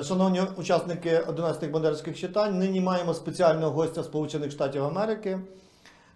Е, Шановні учасники 11-х бандерських читань, нині маємо спеціального гостя Сполучених Штатів Америки,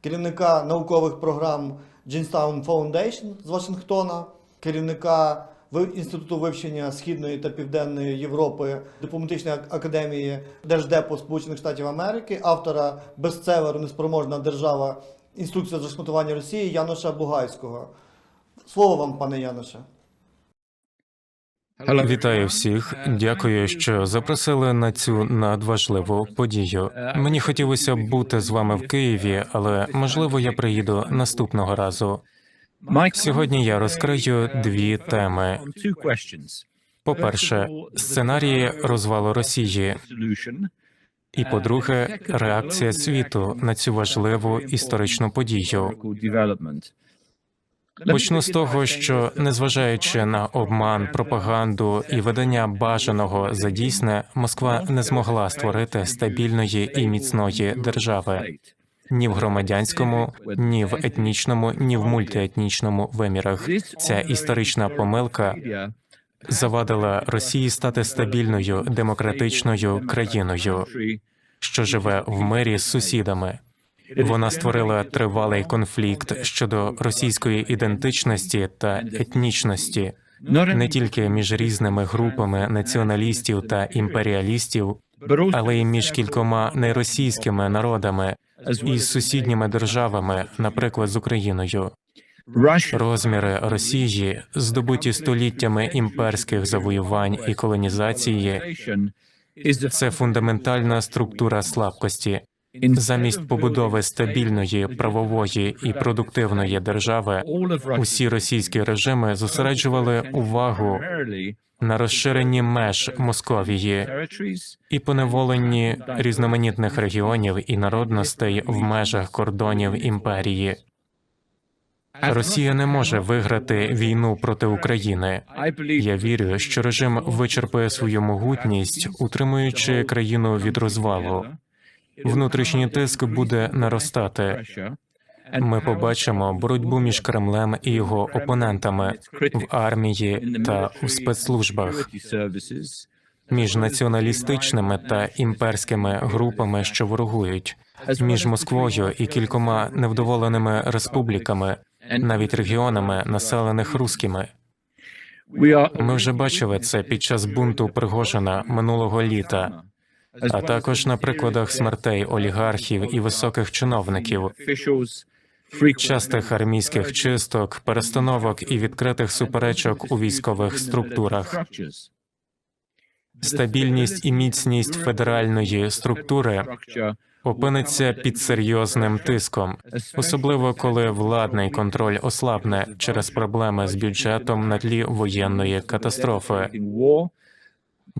керівника наукових програм Джинстаун Foundation з Вашингтона, керівника Інституту вивчення Східної та Південної Європи Дипломатичної академії Держдепу Сполучених Штатів Америки, автора бестселеру Неспроможна держава інструкція з розшматування Росії Януша Бугайського. Слово вам, пане Януше. Вітаю всіх. Дякую, що запросили на цю надважливу подію. Мені хотілося б бути з вами в Києві, але можливо я приїду наступного разу. Сьогодні я розкрию дві теми. По-перше, сценарії розвалу Росії, і по-друге, реакція світу на цю важливу історичну подію. Почну з того, що незважаючи на обман, пропаганду і видання бажаного за дійсне, Москва не змогла створити стабільної і міцної держави ні в громадянському, ні в етнічному, ні в мультиетнічному вимірах. Ця історична помилка завадила Росії стати стабільною демократичною країною, що живе в мирі з сусідами. Вона створила тривалий конфлікт щодо російської ідентичності та етнічності, не тільки між різними групами націоналістів та імперіалістів, але й між кількома неросійськими народами і сусідніми державами, наприклад, з Україною. Розміри Росії, здобуті століттями імперських завоювань і колонізації, це фундаментальна структура слабкості. Замість побудови стабільної, правової і продуктивної держави, усі російські режими зосереджували увагу на розширенні меж Московії і поневоленні різноманітних регіонів і народностей в межах кордонів імперії. Росія не може виграти війну проти України. Я вірю, що режим вичерпує свою могутність, утримуючи країну від розвалу. Внутрішній тиск буде наростати. Ми побачимо боротьбу між Кремлем і його опонентами в армії та в спецслужбах, між націоналістичними та імперськими групами, що ворогують, між Москвою і кількома невдоволеними республіками, навіть регіонами, населених рускими. Ми вже бачили це під час бунту Пригожина минулого літа, а також на прикладах смертей олігархів і високих чиновників, частих армійських чисток, перестановок і відкритих суперечок у військових структурах. Стабільність і міцність федеральної структури опиниться під серйозним тиском, особливо коли владний контроль ослабне через проблеми з бюджетом на тлі воєнної катастрофи,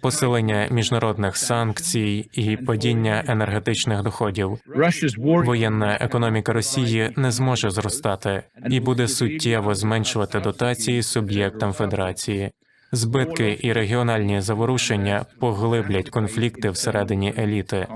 посилення міжнародних санкцій і падіння енергетичних доходів. Воєнна економіка Росії не зможе зростати і буде суттєво зменшувати дотації суб'єктам федерації. Збитки і регіональні заворушення поглиблять конфлікти всередині еліти.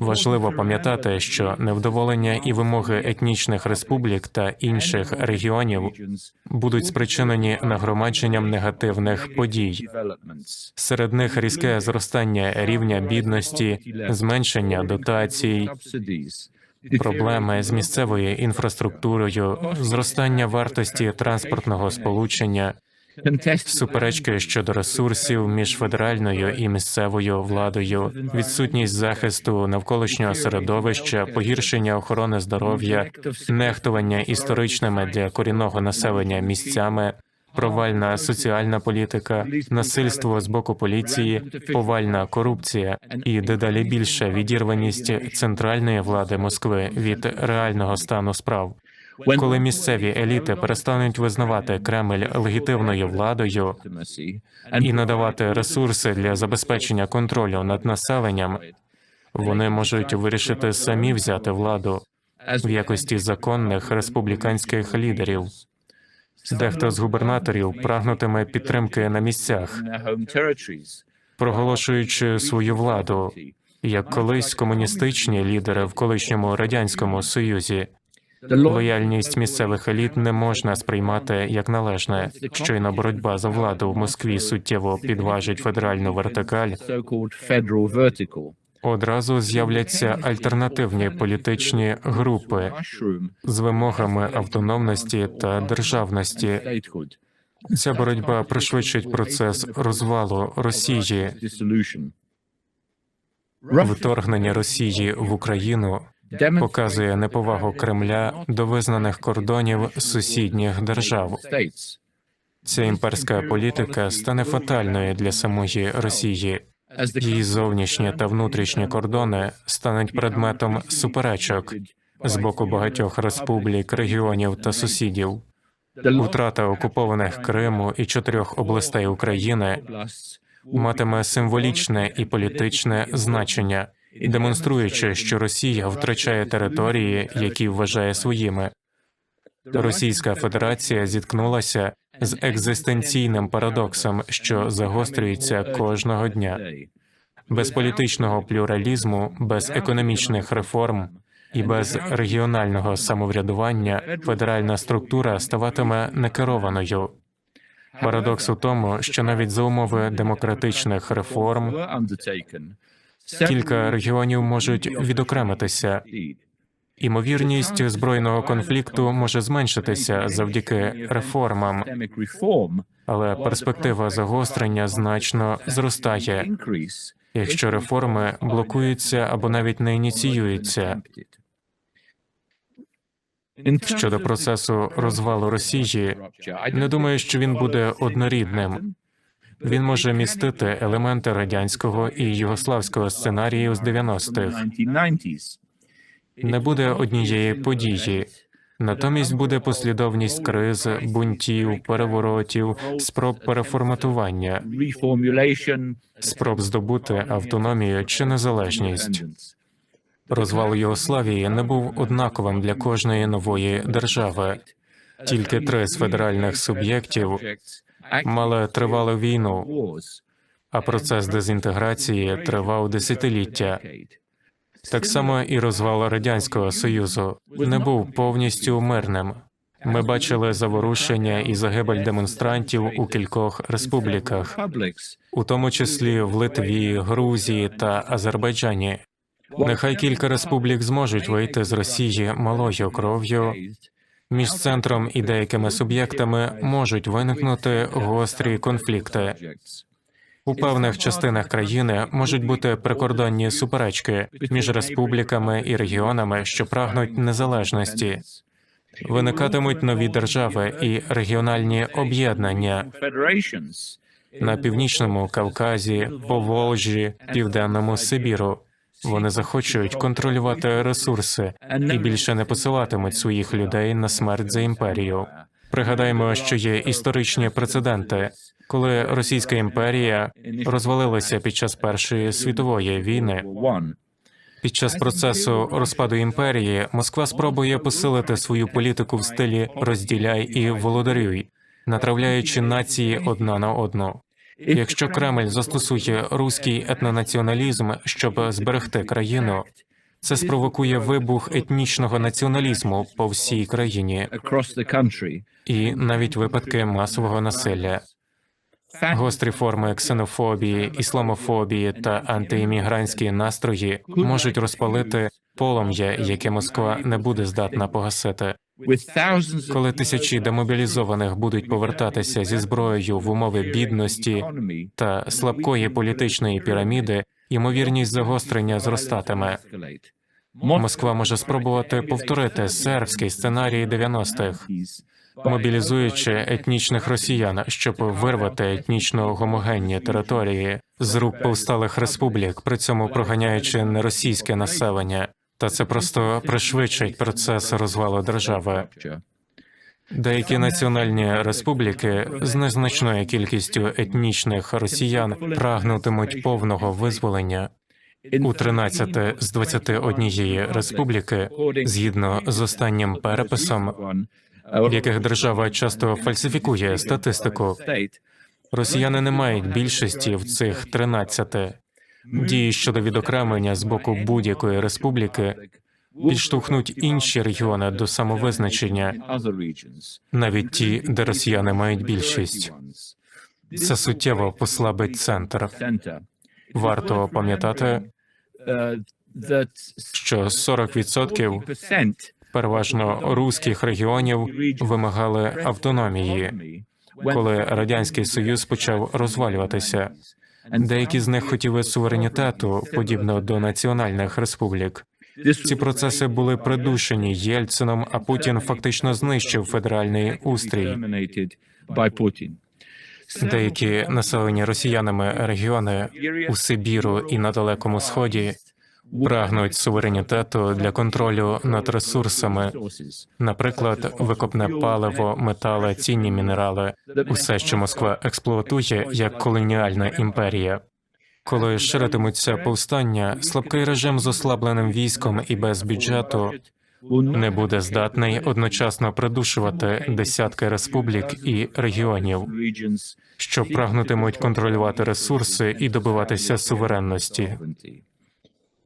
Важливо пам'ятати, що невдоволення і вимоги етнічних республік та інших регіонів будуть спричинені нагромадженням негативних подій. Серед них різке зростання рівня бідності, зменшення дотацій, проблеми з місцевою інфраструктурою, зростання вартості транспортного сполучення, суперечки щодо ресурсів між федеральною і місцевою владою, відсутність захисту навколишнього середовища, погіршення охорони здоров'я, нехтування історичними для корінного населення місцями. Провальна соціальна політика, насильство з боку поліції, повальна корупція і дедалі більша відірваність центральної влади Москви від реального стану справ. Коли місцеві еліти перестануть визнавати Кремль легітимною владою і надавати ресурси для забезпечення контролю над населенням, вони можуть вирішити самі взяти владу в якості законних республіканських лідерів. Дехто з губернаторів прагнутиме підтримки на місцях, проголошуючи свою владу, як колись комуністичні лідери в колишньому радянському союзі. Лояльність місцевих еліт не можна сприймати як належне. Щойно боротьба за владу в Москві суттєво підважить федеральну вертикаль. Одразу з'являться альтернативні політичні групи з вимогами автономності та державності. Ця боротьба пришвидшить процес розвалу Росії, вторгнення Росії в Україну показує неповагу Кремля до визнаних кордонів сусідніх держав. Ця імперська політика стане фатальною для самої Росії. Її зовнішні та внутрішні кордони стануть предметом суперечок з боку багатьох республік, регіонів та сусідів. Втрата окупованих Криму і чотирьох областей України матиме символічне і політичне значення, демонструючи, що Росія втрачає території, які вважає своїми. Російська Федерація зіткнулася з екзистенційним парадоксом, що загострюється кожного дня. Без політичного плюралізму, без економічних реформ і без регіонального самоврядування федеральна структура ставатиме некерованою. Парадокс у тому, що навіть за умови демократичних реформ. Кілька регіонів можуть відокремитися. Імовірність збройного конфлікту може зменшитися завдяки реформам, але перспектива загострення значно зростає, якщо реформи блокуються або навіть не ініціюються. Щодо процесу розвалу Росії, не думаю, що він буде однорідним. Він може містити елементи радянського і югославського сценаріїв з 90-х. Не буде однієї події. Натомість буде послідовність криз, бунтів, переворотів, спроб переформатування, спроб здобути автономію чи незалежність. Розвал Югославії не був однаковим для кожної нової держави. Тільки три з федеральних суб'єктів мали тривалу війну, а процес дезінтеграції тривав десятиліття. Так само і розвал радянського союзу не був повністю мирним. Ми бачили заворушення і загибель демонстрантів у кількох республіках, у тому числі в Литві, Грузії та Азербайджані. Нехай кілька республік зможуть вийти з Росії малою кров'ю. Між центром і деякими суб'єктами можуть виникнути гострі конфлікти. У певних частинах країни можуть бути прикордонні суперечки між республіками і регіонами, що прагнуть незалежності. Виникатимуть нові держави і регіональні об'єднання на північному Кавказі, Поволжі, Південному Сибіру. Вони захочуть контролювати ресурси і більше не посилатимуть своїх людей на смерть за імперію. Пригадаємо, що є історичні прецеденти, коли Російська імперія розвалилася під час Першої світової війни. Під час процесу розпаду імперії Москва спробує посилити свою політику в стилі розділяй і володарюй, натравляючи нації одна на одну. Якщо Кремль застосує руський етнонаціоналізм, щоб зберегти країну, це спровокує вибух етнічного націоналізму по всій країні і навіть випадки масового насилля. Гострі форми ксенофобії, ісламофобії та антиіммігрантські настрої можуть розпалити полум'я, яке Москва не буде здатна погасити. Коли тисячі демобілізованих будуть повертатися зі зброєю в умови бідності та слабкої політичної піраміди, ймовірність загострення зростатиме. Москва може спробувати повторити сербський сценарій 90-х, мобілізуючи етнічних росіян, щоб вирвати етнічно гомогенні території з рук повсталих республік, при цьому проганяючи неросійське населення. Та це просто пришвидшить процес розвалу держави. Деякі національні республіки з незначною кількістю етнічних росіян прагнутимуть повного визволення. У 13 з 21 республіки, згідно з останнім переписом, в яких держава часто фальсифікує статистику, росіяни не мають більшості в цих 13. Дії щодо відокремлення з боку будь-якої республіки підштовхнуть інші регіони до самовизначення, навіть ті, де росіяни мають більшість. Це суттєво послабить центр. Варто пам'ятати, що 40% 40% переважно руських регіонів вимагали автономії, коли радянський союз почав розвалюватися. Деякі з них хотіли суверенітету, подібно до національних республік. Ці процеси були придушені Єльцином, а Путін фактично знищив федеральний устрій. Деякі населені росіянами регіони у Сибіру і на Далекому Сході прагнуть суверенітету для контролю над ресурсами, наприклад, викопне паливо, метали, цінні мінерали, усе, що Москва експлуатує як колоніальна імперія. Коли ширитимуться повстання, слабкий режим з ослабленим військом і без бюджету не буде здатний одночасно придушувати десятки республік і регіонів, що прагнутимуть контролювати ресурси і добиватися суверенності.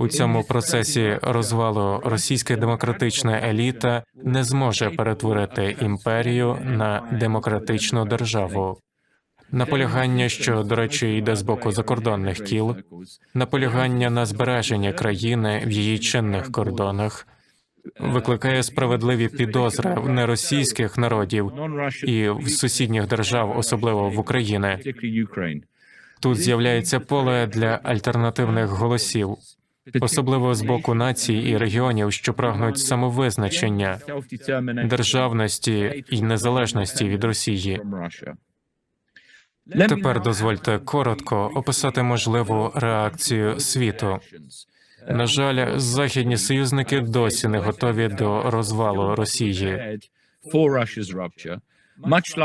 У цьому процесі розвалу російська демократична еліта не зможе перетворити імперію на демократичну державу. Наполягання, що, до речі, йде з боку закордонних кіл, наполягання на збереження країни в її чинних кордонах викликає справедливі підозри в неросійських народів і в сусідніх держав, особливо в Україні. Тут з'являється поле для альтернативних голосів, особливо з боку націй і регіонів, що прагнуть самовизначення, державності і незалежності від Росії. Тепер дозвольте коротко описати можливу реакцію світу. На жаль, західні союзники досі не готові до розвалу Росії,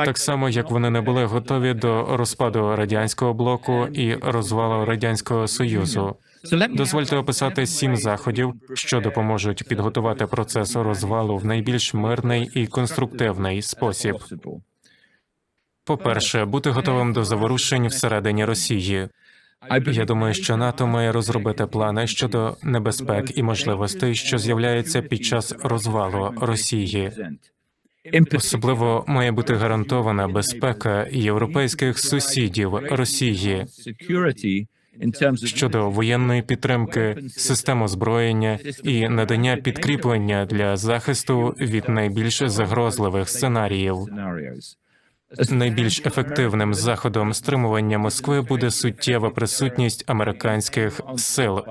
так само як вони не були готові до розпаду радянського блоку і розвалу радянського союзу. Дозвольте описати сім заходів, що допоможуть підготувати процес розвалу в найбільш мирний і конструктивний спосіб. По-перше, бути готовим до заворушень всередині Росії. Я думаю, що НАТО має розробити плани щодо небезпек і можливостей, що з'являються під час розвалу Росії. Особливо має бути гарантована безпека європейських сусідів Росії Щодо воєнної підтримки, систем озброєння і надання підкріплення для захисту від найбільш загрозливих сценаріїв. Найбільш ефективним заходом стримування Москви буде суттєва присутність американських сил.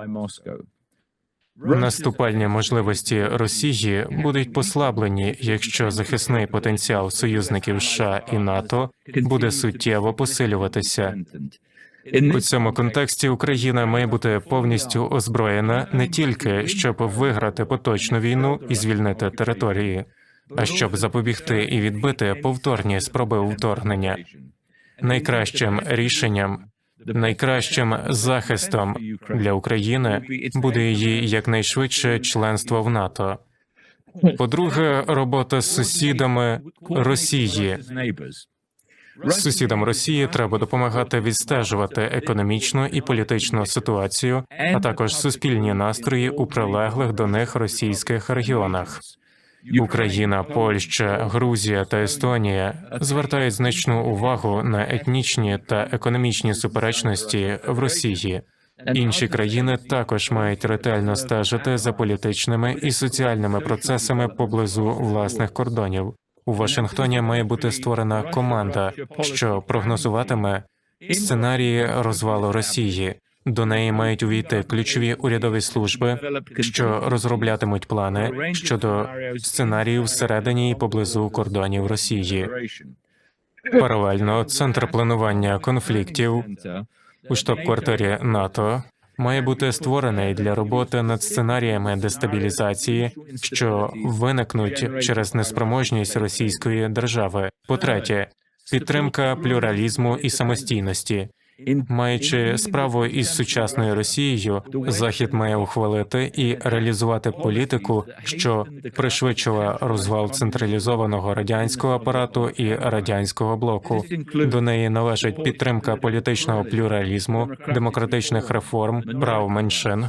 Наступальні можливості Росії будуть послаблені, якщо захисний потенціал союзників США і НАТО буде суттєво посилюватися. У цьому контексті Україна має бути повністю озброєна не тільки щоб виграти поточну війну і звільнити території, а щоб запобігти і відбити повторні спроби вторгнення. Найкращим рішенням, найкращим захистом для України буде її якнайшвидше членство в НАТО. По-друге, робота з сусідами Росії. Сусідам Росії треба допомагати відстежувати економічну і політичну ситуацію, а також суспільні настрої у прилеглих до них російських регіонах. Україна, Польща, Грузія та Естонія звертають значну увагу на етнічні та економічні суперечності в Росії. Інші країни також мають ретельно стежити за політичними і соціальними процесами поблизу власних кордонів. У Вашингтоні має бути створена команда, що прогнозуватиме сценарії розвалу Росії. До неї мають увійти ключові урядові служби, що розроблятимуть плани щодо сценаріїв всередині і поблизу кордонів Росії. Паралельно центр планування конфліктів у штаб-квартирі НАТО має бути створений для роботи над сценаріями дестабілізації, що виникнуть через неспроможність російської держави. По-третє, підтримка плюралізму і самостійності. Маючи справу із сучасною Росією, Захід має ухвалити і реалізувати політику, що пришвидшила розвал централізованого радянського апарату і радянського блоку. До неї належить підтримка політичного плюралізму, демократичних реформ, прав меншин,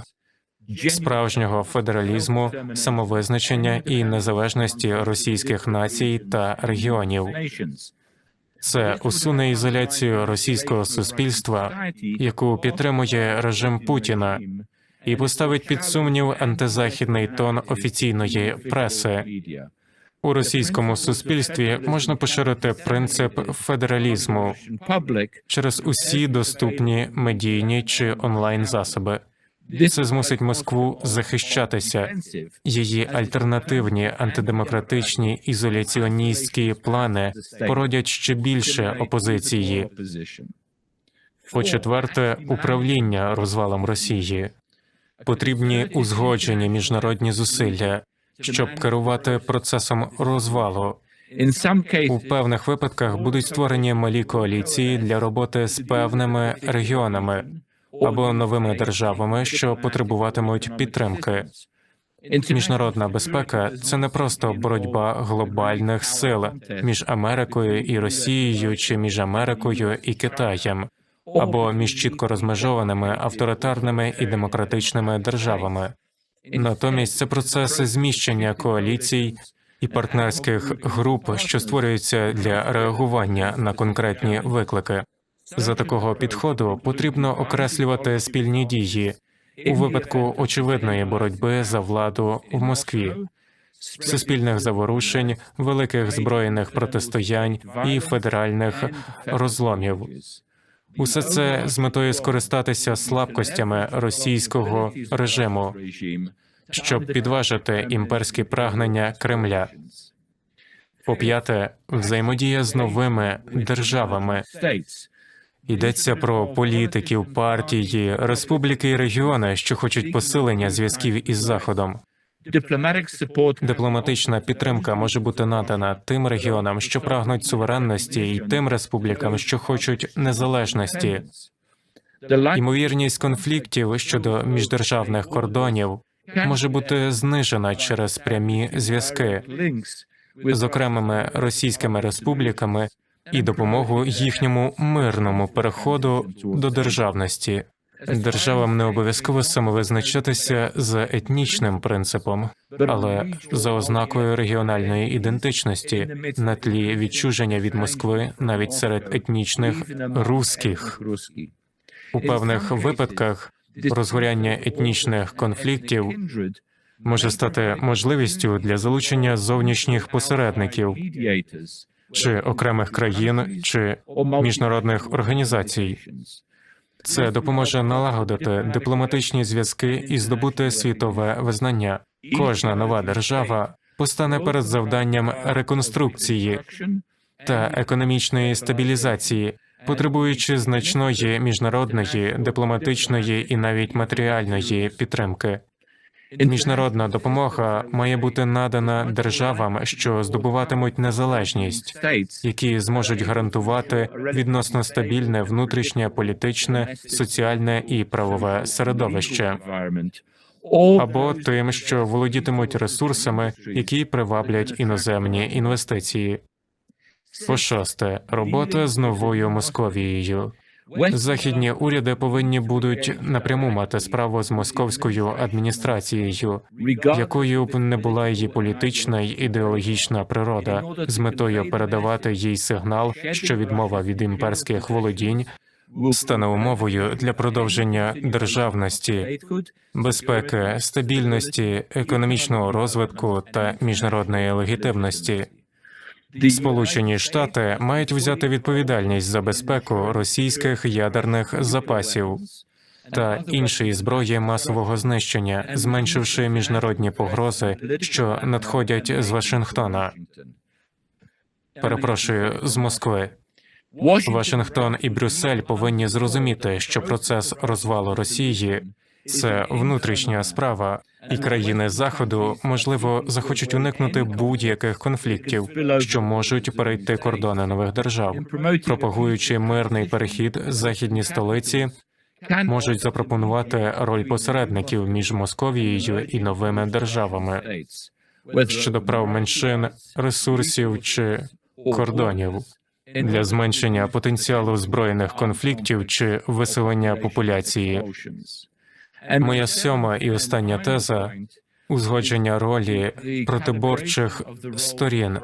справжнього федералізму, самовизначення і незалежності російських націй та регіонів. Це усуне ізоляцію російського суспільства, яку підтримує режим Путіна, і поставить під сумнів антизахідний тон офіційної преси. У російському суспільстві можна поширити принцип федералізму через усі доступні медійні чи онлайн засоби. Це змусить Москву захищатися. Її альтернативні антидемократичні ізоляціоністські плани породять ще більше опозиції. По четверте, управління розвалом Росії. Потрібні узгоджені міжнародні зусилля, щоб керувати процесом розвалу. У певних випадках будуть створені малі коаліції для роботи з певними регіонами або новими державами, що потребуватимуть підтримки. Міжнародна безпека це не просто боротьба глобальних сил між Америкою і Росією, чи між Америкою і Китаєм, або між чітко розмежованими авторитарними і демократичними державами. Натомість це процес зміщення коаліцій і партнерських груп, що створюються для реагування на конкретні виклики. За такого підходу потрібно окреслювати спільні дії у випадку очевидної боротьби за владу в Москві, суспільних заворушень, великих збройних протистоянь і федеральних розломів. Усе це з метою скористатися слабкостями російського режиму, щоб підважити імперські прагнення Кремля. По п'яте, взаємодія з новими державами. Йдеться про політиків, партії, республіки і регіони, що хочуть посилення зв'язків із заходом. Дипломатична підтримка може бути надана тим регіонам, що прагнуть суверенності, і тим республікам, що хочуть незалежності. Ймовірність конфліктів щодо міждержавних кордонів може бути знижена через прямі зв'язки з окремими російськими республіками і допомогу їхньому мирному переходу до державності. Державам не обов'язково самовизначатися за етнічним принципом, але за ознакою регіональної ідентичності на тлі відчуження від Москви навіть серед етнічних русських. У певних випадках розгоряння етнічних конфліктів може стати можливістю для залучення зовнішніх посередників чи окремих країн чи міжнародних організацій. Це допоможе налагодити дипломатичні зв'язки і здобути світове визнання. Кожна нова держава постане перед завданням реконструкції та економічної стабілізації, потребуючи значної міжнародної, дипломатичної і навіть матеріальної підтримки. Міжнародна допомога має бути надана державам, що здобуватимуть незалежність, які зможуть гарантувати відносно стабільне внутрішнє політичне, соціальне і правове середовище, або тим, що володітимуть ресурсами, які приваблять іноземні інвестиції. По шосте, робота з новою Московією. Західні уряди повинні будуть напряму мати справу з московською адміністрацією, якою б не була її політична й ідеологічна природа, з метою передавати їй сигнал, що відмова від імперських володінь стане умовою для продовження державності, безпеки, стабільності, економічного розвитку та міжнародної легітимності. Сполучені Штати мають взяти відповідальність за безпеку російських ядерних запасів та іншої зброї масового знищення, зменшивши міжнародні погрози, що надходять з Вашингтона. Перепрошую з Москви. Вашингтон і Брюссель повинні зрозуміти, що процес розвалу Росії це внутрішня справа, і країни заходу можливо захочуть уникнути будь-яких конфліктів, що можуть перейти кордони нових держав, пропагуючи мирний перехід західні столиці. Можуть запропонувати роль посередників між Московією і новими державами щодо прав меншин, ресурсів чи кордонів для зменшення потенціалу збройних конфліктів чи виселення популяції. Моя сьома і остання теза узгодження ролі протиборчих сторін.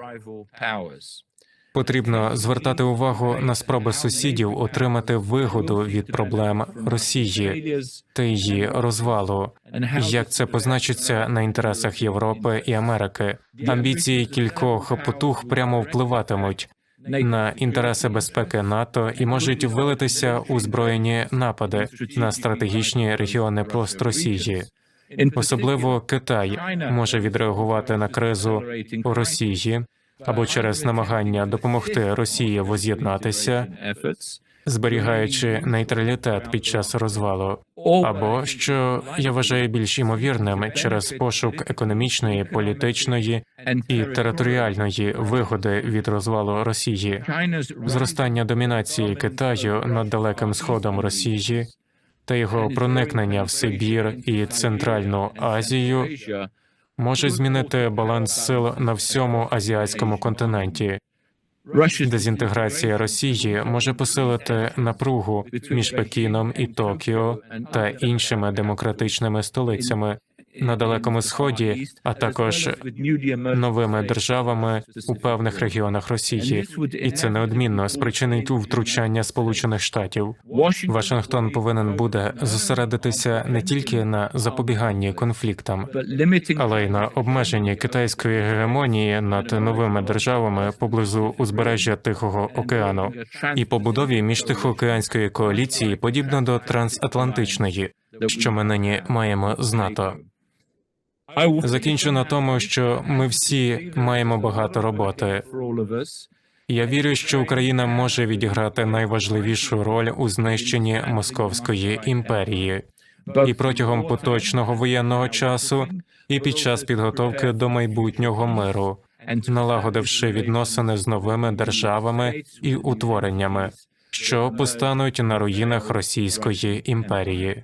Потрібно звертати увагу на спроби сусідів отримати вигоду від проблем Росії та її розвалу. Як це позначиться на інтересах Європи і Америки? Амбіції кількох потуг прямо впливатимуть на інтереси безпеки НАТО і можуть вилитися у збройні напади на стратегічні регіони просто Росії. Особливо Китай може відреагувати на кризу у Росії або через намагання допомогти Росії воз'єднатися, зберігаючи нейтралітет під час розвалу, або що я вважаю більш імовірним через пошук економічної, політичної і територіальної вигоди від розвалу Росії, зростання домінації Китаю над далеким сходом Росії та його проникнення в Сибір і Центральну Азію може змінити баланс сил на всьому азіатському континенті. Дезінтеграція Росії може посилити напругу між Пекіном і Токіо та іншими демократичними столицями на далекому сході, а також новими державами у певних регіонах Росії, і це неодмінно спричинить втручання Сполучених Штатів. Вашингтон повинен буде зосередитися не тільки на запобіганні конфліктам, але й на обмеженні китайської гегемонії над новими державами поблизу узбережжя Тихого океану і побудові міжтихоокеанської коаліції, подібно до трансатлантичної, що ми нині маємо з НАТО. Закінчу на тому, що ми всі маємо багато роботи. Я вірю, що Україна може відіграти найважливішу роль у знищенні Московської імперії і протягом поточного воєнного часу, і під час підготовки до майбутнього миру, налагодивши відносини з новими державами і утвореннями, що постануть на руїнах Російської імперії.